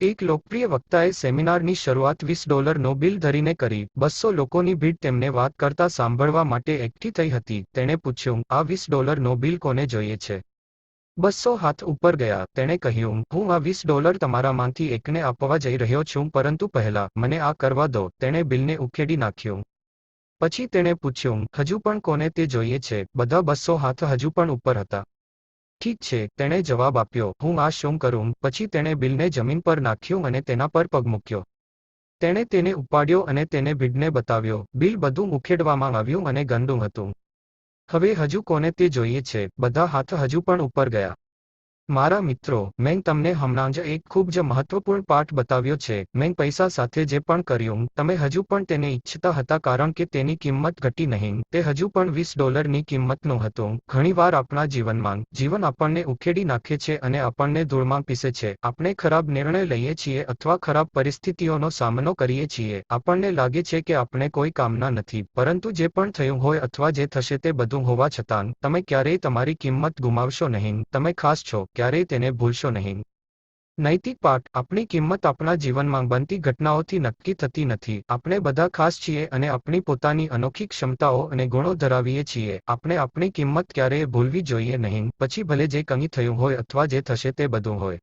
એક લોકપ્રિય વક્તાએ સેમિનારની શરૂઆત વીસ ડોલરનો બિલ ધરીને કરી. બસો લોકોની ભીડ તેમને વાત કરતા સાંભળવા માટે એકઠી થઈ હતી. તેણે પૂછ્યું, આ વીસ ડોલરનો બિલ કોને જોઈએ છે? બસો હાથ ઉપર ગયા. તેણે કહ્યું, હું આ વીસ ડોલર તમારામાંથી એકને આપવા જઈ રહ્યો છું, પરંતુ પહેલા મને આ કરવા દો. તેણે બિલને ઉખેડી નાખ્યું. પછી તેણે પૂછ્યું, હજુ પણ કોને તે જોઈએ છે? બધા બસો હાથ હજુ પણ ઉપર હતા. ઠીક છે, તેણે જવાબ આપ્યો, હું આ શું કરું? પછી તેણે બિલને જમીન પર નાખ્યું અને તેના પર પગ મૂક્યો. તેણે તેને ઉપાડ્યો અને તેને ભીડને બતાવ્યો. બિલ બધું ઉખેડવામાં આવ્યું અને ગંદુ હતું. હવે હજુ કોને તે જોઈએ છે? બધા હાથ હજુ પણ ઉપર ગયા. મારા મિત્રો, મેં તમને હમણાં જ એક ખૂબ જ મહત્વપૂર્ણ પાઠ બતાવ્યો છે. મેં પૈસા સાથે જે પણ કર્યું, તમે હજુ પણ તેને ઈચ્છતા હતા કારણ કે તેની કિંમત ઘટી નહીં. તે હજુ પણ વીસ ડોલરની કિંમતનું હતું. ઘણીવાર આપણા જીવનમાં, જીવન આપણને ઉખેડી નાખે છે અને આપણને ધૂળમાં પીસે છે. આપણે ખરાબ નિર્ણય લઈએ છીએ અથવા ખરાબ પરિસ્થિતિઓનો સામનો કરીએ છીએ. આપણને લાગે છે કે આપણે કોઈ કામના નથી, પરંતુ જે પણ થયું હોય અથવા જે થશે તે બધું હોવા છતાં, તમે ક્યારેય તમારી કિંમત ગુમાવશો નહીં. તમે ખાસ છો. ક્યારેય તેને ભૂલશો નહીં. નૈતિક પાઠ, આપણી કિંમત આપણા જીવનમાં બનતી ઘટનાઓથી નક્કી થતી નથી. આપણે બધા ખાસ છીએ અને આપણી પોતાની અનોખી ક્ષમતાઓ અને ગુણો ધરાવીએ છીએ. આપણે આપણી કિંમત ક્યારેય ભૂલવી જોઈએ નહીં. પછી ભલે જે કંઈ થયું હોય અથવા જે થશે તે બધું હોય.